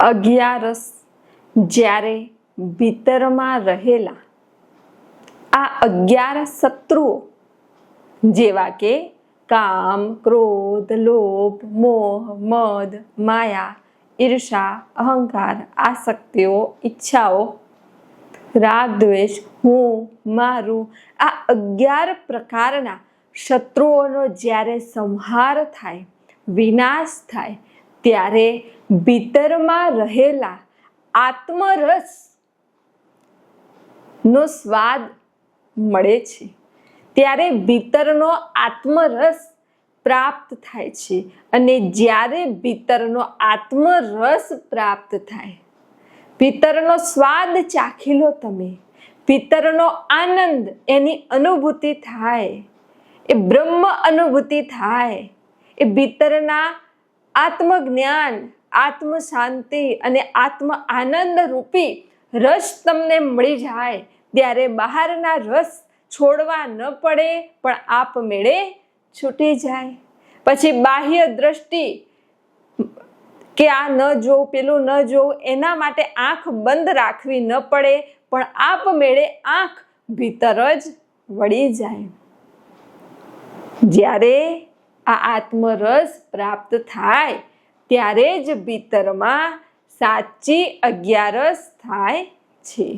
અગિયારસ, જ્યારે ભીતરમાં રહેલા આ અગિયાર શત્રુઓ, જેવા કે કામ, ક્રોધ, લોભ, મોહ, મદ, માયા, ઈર્ષા, અહંકાર, આસક્તિઓ, ઈચ્છાઓ રાગ દ્વેષ હું, મારું, આ અગિયાર પ્રકારના શત્રુઓનો જ્યારે સંહાર થાય, વિનાશ થાય, ત્યારે ભીતરમાં રહેલા આત્મરસ નો સ્વાદ મળે છે. ત્યારે ભીતરનો આત્મરસ પ્રાપ્ત થાય છે અને જ્યારે ભીતરનો આત્મરસ પ્રાપ્ત થાય, ભીતરનો સ્વાદ ચાખી લો તમે, ભીતરનો આનંદ એની અનુભૂતિ થાય, એ બ્રહ્મ અનુભૂતિ થાય, એ ભીતરના આત્મજ્ઞાન આત્મ શાંતિ અને આત્મ આનંદ રૂપી રસ તમને મળી જાય. ત્યારે બહારના રસ છોડવા ન પડે, પણ આપમેળે છૂટી જાય. પછી બાહ્ય દ્રષ્ટિ કે આ ન જોવું પેલું ન જોવું એના માટે આંખ બંધ રાખવી ન પડે, પણ આપમેળે આંખ ભીતર જ વળી જાય. જ્યારે આ આત્મરસ પ્રાપ્ત થાય ત્યારે જ ભીતરમાં સાચી અગિયારસ થાય છે.